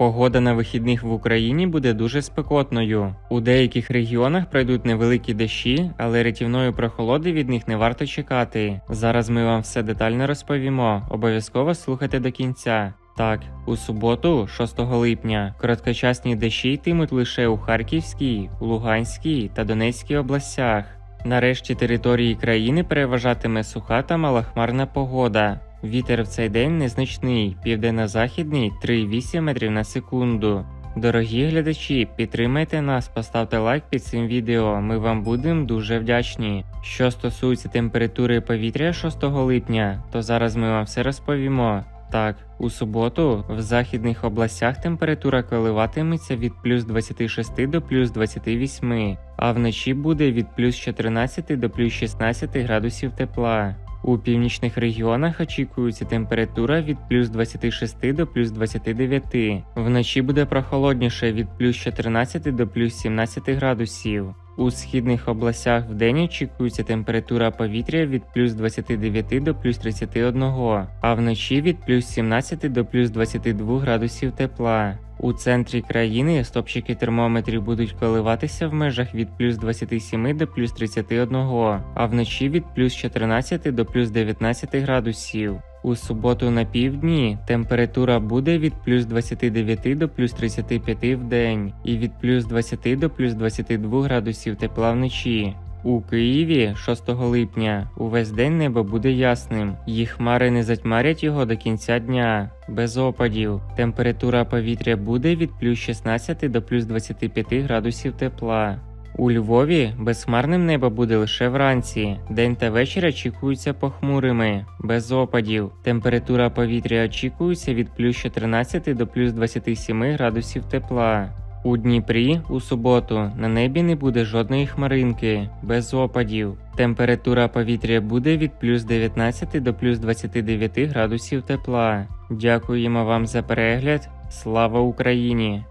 Погода на вихідних в Україні буде дуже спекотною. У деяких регіонах пройдуть невеликі дощі, але рятівної прохолоди від них не варто чекати. Зараз ми вам все детально розповімо. Обов'язково слухайте до кінця. Так, у суботу, 6 липня, короткочасні дощі йтимуть лише у Харківській, Луганській та Донецькій областях. Нарешті території країни переважатиме суха та малохмарна погода. Вітер в цей день незначний, південно-західний 3,8 метрів на секунду. Дорогі глядачі, підтримайте нас, поставте лайк під цим відео. Ми вам будемо дуже вдячні. Що стосується температури повітря 6 липня, то зараз ми вам все розповімо. Так, у суботу в західних областях температура коливатиметься від плюс 26 до плюс 28, а вночі буде від плюс 14 до плюс 16 градусів тепла. У північних регіонах очікується температура від плюс 26 до плюс 29. Вночі буде прохолодніше від плюс 14 до плюс 17 градусів. У східних областях вдень очікується температура повітря від плюс 29 до плюс 31, а вночі від плюс 17 до плюс 22 градусів тепла. У центрі країни стопчики термометрів будуть коливатися в межах від плюс 27 до плюс 31, а вночі від плюс 14 до плюс 19 градусів. У суботу на півдні температура буде від плюс 29 до плюс 35 в день і від плюс 20 до плюс 22 градусів тепла вночі. У Києві 6 липня увесь день небо буде ясним, їх хмари не затьмарять його до кінця дня, без опадів. Температура повітря буде від плюс 16 до плюс 25 градусів тепла. У Львові безхмарним небо буде лише вранці. День та вечір очікуються похмурими, без опадів. Температура повітря очікується від плюс 14 до плюс 27 градусів тепла. У Дніпрі у суботу на небі не буде жодної хмаринки, без опадів. Температура повітря буде від плюс 19 до плюс 29 градусів тепла. Дякуємо вам за перегляд. Слава Україні!